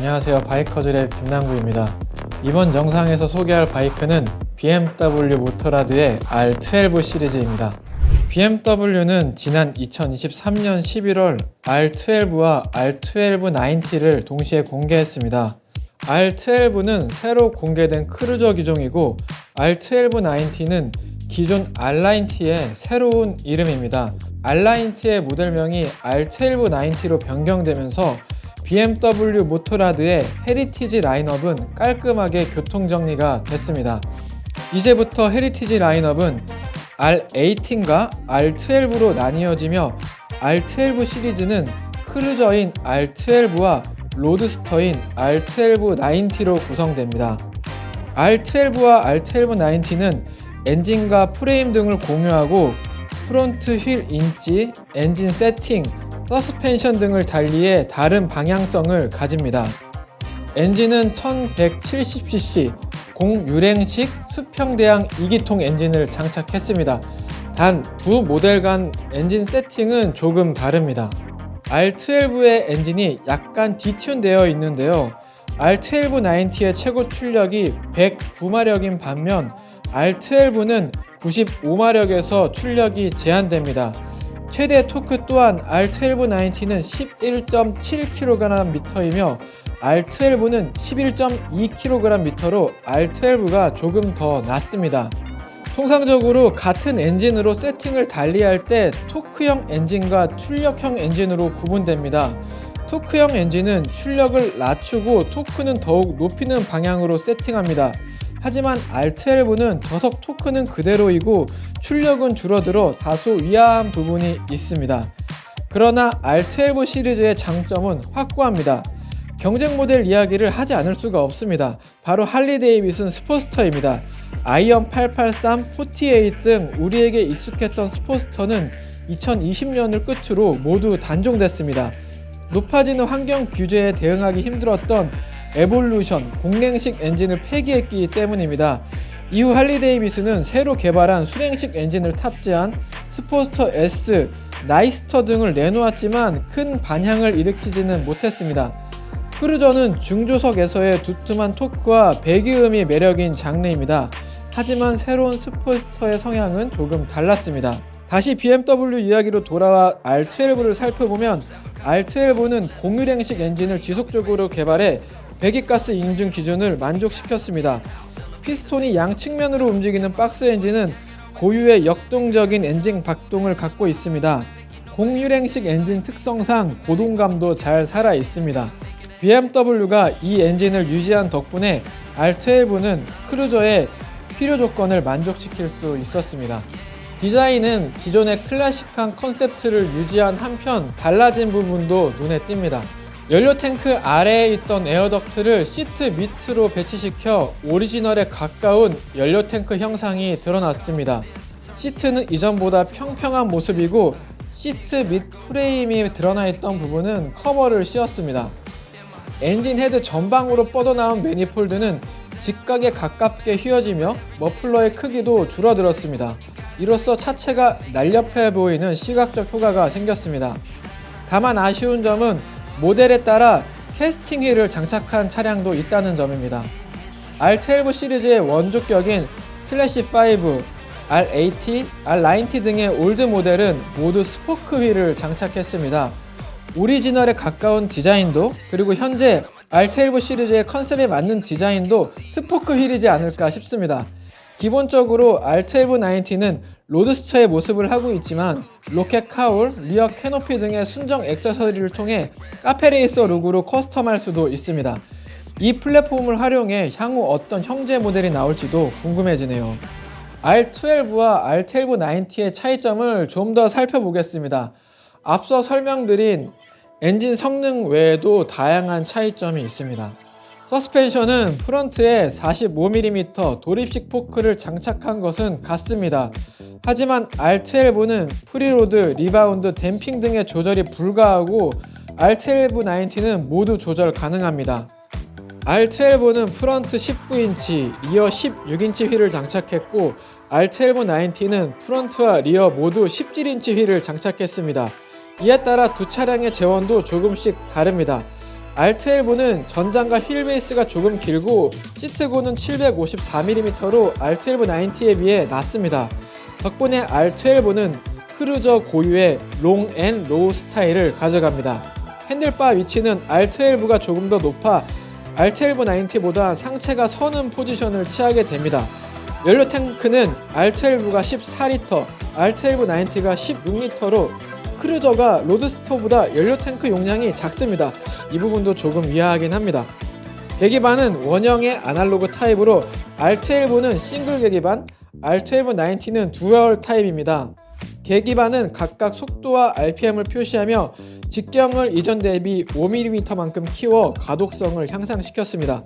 안녕하세요. 바이커즐의 김남구입니다. 이번 영상에서 소개할 바이크는 BMW 모터라드의 R12 시리즈입니다. BMW는 지난 2023년 11월 R12와 R12 90를 동시에 공개했습니다. R12는 새로 공개된 크루저 기종이고 R12 90는 기존 R90의 새로운 이름입니다. R90의 모델명이 R12 90로 변경되면서 BMW 모토라드의 헤리티지 라인업은 깔끔하게 교통정리가 됐습니다. 이제부터 헤리티지 라인업은 R18과 R12로 나뉘어지며 R12 시리즈는 크루저인 R12와 로드스터인 R12 90로 구성됩니다. R12와 R12 90는 엔진과 프레임 등을 공유하고 프론트 휠 인치, 엔진 세팅, 서스펜션 등을 달리해 다른 방향성을 가집니다. 엔진은 1170cc 공유랭식 수평대양 2기통 엔진을 장착했습니다. 단 두 모델 간 엔진 세팅은 조금 다릅니다. R12의 엔진이 약간 디튠되어 있는데요. R12 90의 최고 출력이 109마력인 반면 R12는 95마력에서 출력이 제한됩니다. 최대 토크 또한 R12 90는 11.7kgm이며 R12는 11.2kgm로 R12가 조금 더 낮습니다. 통상적으로 같은 엔진으로 세팅을 달리할 때 토크형 엔진과 출력형 엔진으로 구분됩니다. 토크형 엔진은 출력을 낮추고 토크는 더욱 높이는 방향으로 세팅합니다. 하지만 R12는 저속 토크는 그대로이고 출력은 줄어들어 다소 위화한 부분이 있습니다. 그러나 R12 시리즈의 장점은 확고합니다. 경쟁 모델 이야기를 하지 않을 수가 없습니다. 바로 할리 데이비슨 스포스터입니다. 아이언 883, 48 등 우리에게 익숙했던 스포스터는 2020년을 끝으로 모두 단종됐습니다. 높아지는 환경 규제에 대응하기 힘들었던 에볼루션 공랭식 엔진을 폐기했기 때문입니다. 이후 할리 데이비스는 새로 개발한 수랭식 엔진을 탑재한 스포스터 S, 나이스터 등을 내놓았지만 큰 반향을 일으키지는 못했습니다. 크루저는 중조석에서의 두툼한 토크와 배기음이 매력인 장르입니다. 하지만 새로운 스포스터의 성향은 조금 달랐습니다. 다시 BMW 이야기로 돌아와 R12를 살펴보면 R12는 공유랭식 엔진을 지속적으로 개발해 배기가스 인증 기준을 만족시켰습니다. 피스톤이 양 측면으로 움직이는 박스 엔진은 고유의 역동적인 엔진 박동을 갖고 있습니다. 공유랭식 엔진 특성상 고동감도 잘 살아 있습니다. BMW가 이 엔진을 유지한 덕분에 R12는 크루저의 필요 조건을 만족시킬 수 있었습니다. 디자인은 기존의 클래식한 컨셉트를 유지한 한편 달라진 부분도 눈에 띕니다. 연료 탱크 아래에 있던 에어덕트를 시트 밑으로 배치시켜 오리지널에 가까운 연료 탱크 형상이 드러났습니다. 시트는 이전보다 평평한 모습이고 시트 밑 프레임이 드러나 있던 부분은 커버를 씌웠습니다. 엔진 헤드 전방으로 뻗어나온 매니폴드는 직각에 가깝게 휘어지며 머플러의 크기도 줄어들었습니다. 이로써 차체가 날렵해 보이는 시각적 효과가 생겼습니다. 다만 아쉬운 점은 모델에 따라 캐스팅 휠을 장착한 차량도 있다는 점입니다. R12 시리즈의 원조격인 슬래시 5, R80, R90 등의 올드 모델은 모두 스포크 휠을 장착했습니다. 오리지널에 가까운 디자인도 그리고 현재 R12 시리즈의 컨셉에 맞는 디자인도 스포크 휠이지 않을까 싶습니다. 기본적으로 R12 90는 로드스터의 모습을 하고 있지만 로켓 카울, 리어 캐노피 등의 순정 액세서리를 통해 카페레이서 룩으로 커스텀할 수도 있습니다. 이 플랫폼을 활용해 향후 어떤 형제 모델이 나올지도 궁금해지네요. R12와 R12 90의 차이점을 좀 더 살펴보겠습니다. 앞서 설명드린 엔진 성능 외에도 다양한 차이점이 있습니다. 서스펜션은 프런트에 45mm 도립식 포크를 장착한 것은 같습니다. 하지만 R12는 프리로드, 리바운드, 댐핑 등의 조절이 불가하고 R12 90는 모두 조절 가능합니다. R12는 프런트 19인치, 리어 16인치 휠을 장착했고 R12 90는 프런트와 리어 모두 17인치 휠을 장착했습니다. 이에 따라 두 차량의 재원도 조금씩 다릅니다. R12는 전장과 휠 베이스가 조금 길고 시트고는 754mm로 R12 90에 비해 낮습니다. 덕분에 R12는 크루저 고유의 롱 앤 로우 스타일을 가져갑니다. 핸들바 위치는 R12가 조금 더 높아 R12 90보다 상체가 서는 포지션을 취하게 됩니다. 연료 탱크는 R12가 14리터, R12 90가 16리터로 크루저가 로드스터보다 연료 탱크 용량이 작습니다. 이 부분도 조금 위화하긴 합니다. 계기반은 원형의 아날로그 타입으로 R12는 싱글 계기반, R12 90는 듀얼 타입입니다. 계기반은 각각 속도와 RPM을 표시하며 직경을 이전 대비 5mm만큼 키워 가독성을 향상시켰습니다.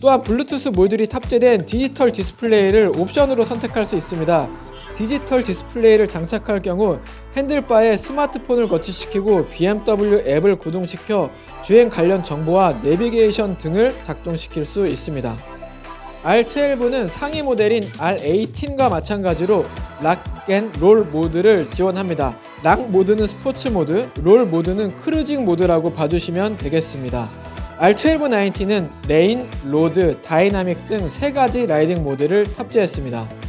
또한 블루투스 모듈이 탑재된 디지털 디스플레이를 옵션으로 선택할 수 있습니다. 디지털 디스플레이를 장착할 경우 핸들바에 스마트폰을 거치시키고 BMW 앱을 구동시켜 주행 관련 정보와 내비게이션 등을 작동시킬 수 있습니다. R12는 상위 모델인 R18과 마찬가지로 락앤롤 모드를 지원합니다. 락 모드는 스포츠 모드, 롤 모드는 크루징 모드라고 봐주시면 되겠습니다. R12 90는 레인, 로드, 다이나믹 등 세 가지 라이딩 모드를 탑재했습니다.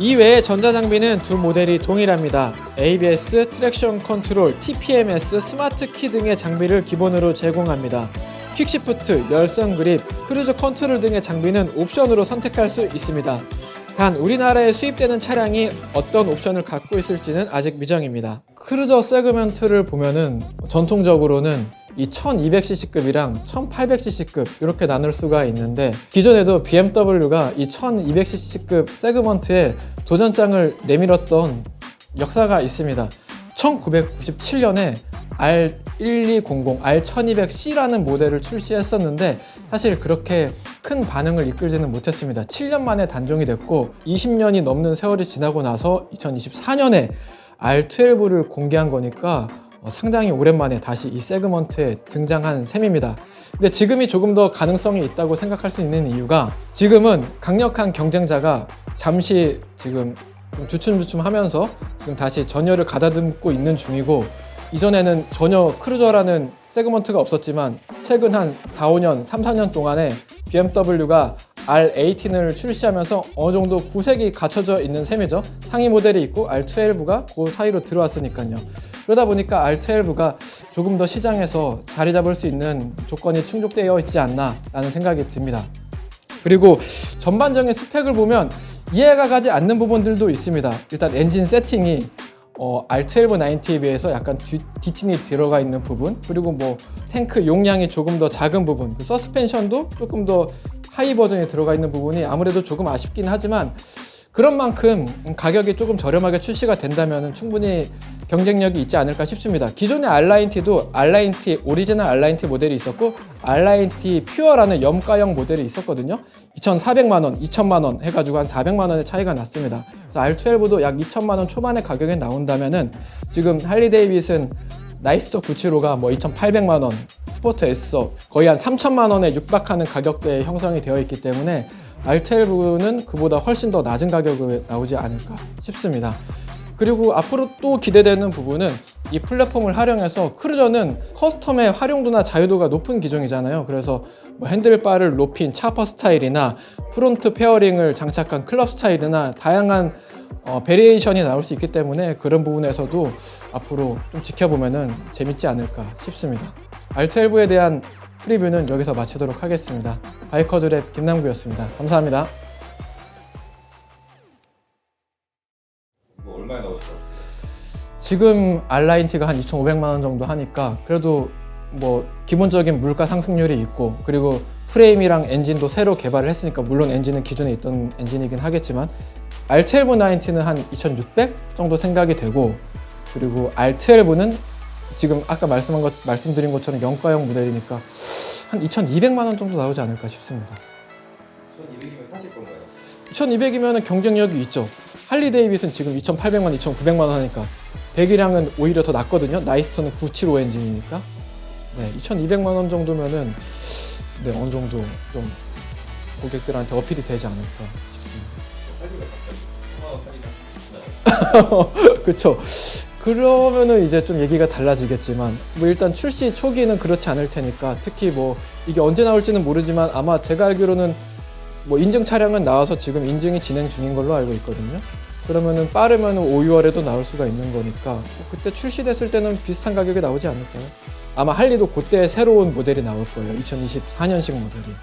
이외에 전자장비는 두 모델이 동일합니다. ABS, 트랙션 컨트롤, TPMS, 스마트 키 등의 장비를 기본으로 제공합니다. 퀵시프트, 열선 그립, 크루즈 컨트롤 등의 장비는 옵션으로 선택할 수 있습니다. 단 우리나라에 수입되는 차량이 어떤 옵션을 갖고 있을지는 아직 미정입니다. 크루저 세그먼트를 보면은 전통적으로는 이 1200cc급이랑 1800cc급 이렇게 나눌 수가 있는데 기존에도 BMW가 이 1200cc급 세그먼트에 도전장을 내밀었던 역사가 있습니다. 1997년에 R1200, R1200C라는 모델을 출시했었는데 사실 그렇게 큰 반응을 이끌지는 못했습니다. 7년 만에 단종이 됐고 20년이 넘는 세월이 지나고 나서 2024년에 R12를 공개한 거니까 어, 상당히 오랜만에 다시 이 세그먼트에 등장한 셈입니다. 근데 지금이 조금 더 가능성이 있다고 생각할 수 있는 이유가 지금은 강력한 경쟁자가 잠시 지금 좀 주춤주춤 하면서 지금 다시 전열을 가다듬고 있는 중이고 이전에는 전혀 크루저라는 세그먼트가 없었지만 최근 한 4, 5년, 3, 4년 동안에 BMW가 R18을 출시하면서 어느 정도 구색이 갖춰져 있는 셈이죠. 상위 모델이 있고 R12가 그 사이로 들어왔으니까요. 그러다 보니까 R12가 조금 더 시장에서 자리 잡을 수 있는 조건이 충족되어 있지 않나라는 생각이 듭니다. 그리고 전반적인 스펙을 보면 이해가 가지 않는 부분들도 있습니다. 일단 엔진 세팅이 어, R12 90에 비해서 약간 뒤, 뒤친이 들어가 있는 부분 그리고 뭐 탱크 용량이 조금 더 작은 부분 그 서스펜션도 조금 더 하이 버전이 들어가 있는 부분이 아무래도 조금 아쉽긴 하지만 그런 만큼 가격이 조금 저렴하게 출시가 된다면 충분히 경쟁력이 있지 않을까 싶습니다. 기존의 R9T도 R9T 오리지널 R9T 모델이 있었고 R9T 퓨어라는 염가형 모델이 있었거든요. 2,400만 원, 2천만 원 해가지고 한 400만 원의 차이가 났습니다. 그래서 R12도 약 2천만 원 초반의 가격에 나온다면은 지금 할리 데이빗은 나이스터 975가 뭐 2,800만 원, 스포트 S서 거의 한 3천만 원에 육박하는 가격대에 형성이 되어 있기 때문에 R12는 그보다 훨씬 더 낮은 가격에 나오지 않을까 싶습니다. 그리고 앞으로 또 기대되는 부분은 이 플랫폼을 활용해서 크루저는 커스텀의 활용도나 자유도가 높은 기종이잖아요. 그래서 뭐 핸들바를 높인 차퍼 스타일이나 프론트 페어링을 장착한 클럽 스타일이나 다양한 어, 베리에이션이 나올 수 있기 때문에 그런 부분에서도 앞으로 좀 지켜보면 재밌지 않을까 싶습니다. R12에 대한 프리뷰는 여기서 마치도록 하겠습니다. 바이커즈랩 김남구였습니다. 감사합니다. 뭐 얼마에 나오실까요? 지금 R9T가 한 2,500만 원 정도 하니까 그래도 뭐 기본적인 물가 상승률이 있고 그리고 프레임이랑 엔진도 새로 개발을 했으니까 물론 엔진은 기존에 있던 엔진이긴 하겠지만 R12 90는 한 2,600 정도 생각이 되고 그리고 R12는 지금 아까 말씀한 것 말씀드린 것처럼 영가형 모델이니까 한 2,200만 원 정도 나오지 않을까 싶습니다. 1200이면 사실 건가요? 2,200이면 경쟁력이 있죠. 할리 데이빗은 지금 2,800만, 2,900만 원 하니까 100이랑은 오히려 더 낫거든요. 나이스터는 975 엔진이니까. 네, 2,200만 원 정도면은 네, 어느 정도 좀 고객들한테 어필이 되지 않을까 싶습니다. 할리가 갑자기 10만 원 할인을 하나요? 그렇죠. 그러면은 이제 좀 얘기가 달라지겠지만 뭐 일단 출시 초기는 그렇지 않을 테니까 특히 뭐 이게 언제 나올지는 모르지만 아마 제가 알기로는 뭐 인증 차량은 나와서 지금 인증이 진행 중인 걸로 알고 있거든요. 그러면은 빠르면 5, 6월에도 나올 수가 있는 거니까 뭐 그때 출시됐을 때는 비슷한 가격에 나오지 않을까요? 아마 할리도 그때 새로운 모델이 나올 거예요. 2024년식 모델이.